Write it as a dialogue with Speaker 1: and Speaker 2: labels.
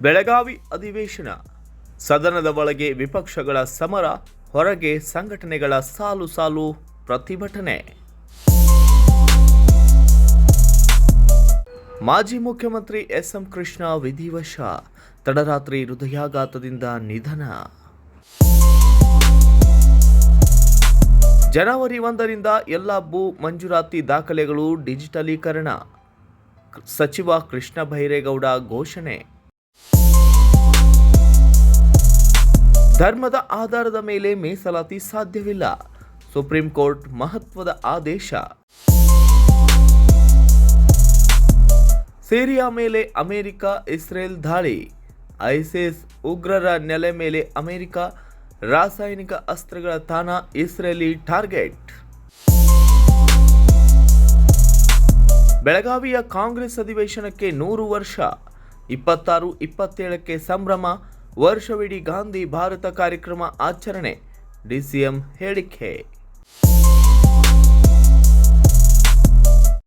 Speaker 1: ಬೆಳಗಾವಿ ಅಧಿವೇಶನ. ಸದನದ ಒಳಗೆ ವಿಪಕ್ಷಗಳ ಸಮರ, ಹೊರಗೆ ಸಂಘಟನೆಗಳ ಸಾಲು ಸಾಲು ಪ್ರತಿಭಟನೆ. ಮಾಜಿ ಮುಖ್ಯಮಂತ್ರಿ ಎಸ್ ಎಂ ಕೃಷ್ಣ ವಿಧಿವಶ, ತಡರಾತ್ರಿ ಹೃದಯಾಘಾತದಿಂದ ನಿಧನ. ಜನವರಿ ಒಂದರಿಂದ ಎಲ್ಲ ಭೂ ಮಂಜೂರಾತಿ ದಾಖಲೆಗಳು ಡಿಜಿಟಲೀಕರಣ. ಸಚಿವ ಕೃಷ್ಣ ಬೈರೇಗೌಡ ಘೋಷಣೆ. ಧರ್ಮದ ಆಧಾರದ ಮೇಲೆ ಮೀಸಲಾತಿ ಸಾಧ್ಯವಿಲ್ಲ. ಸುಪ್ರೀಂ ಕೋರ್ಟ್ ಮಹತ್ವದ ಆದೇಶ. ಸಿರಿಯಾ ಮೇಲೆ ಅಮೆರಿಕ, ಇಸ್ರೇಲ್ ದಾಳಿ. ಐಸಿಸ್ ಉಗ್ರರ ನೆಲೆ ಮೇಲೆ ಅಮೆರಿಕ, ರಾಸಾಯನಿಕ ಅಸ್ತ್ರಗಳ ತಾಣ ಇಸ್ರೇಲಿ ಟಾರ್ಗೆಟ್. ಬೆಳಗಾವಿಯ ಕಾಂಗ್ರೆಸ್ ಅಧಿವೇಶನಕ್ಕೆ ನೂರು ವರ್ಷ. ಇಪ್ಪತ್ತಾರು ಇಪ್ಪತ್ತೇಳಕ್ಕೆ ಸಂಭ್ರಮ ವರ್ಷವಿಡೀ ಗಾಂಧಿ ಭಾರತ ಕಾರ್ಯಕ್ರಮ ಆಚರಣೆ. ಡಿಸಿಎಂ ಹೇಳಿಕೆ.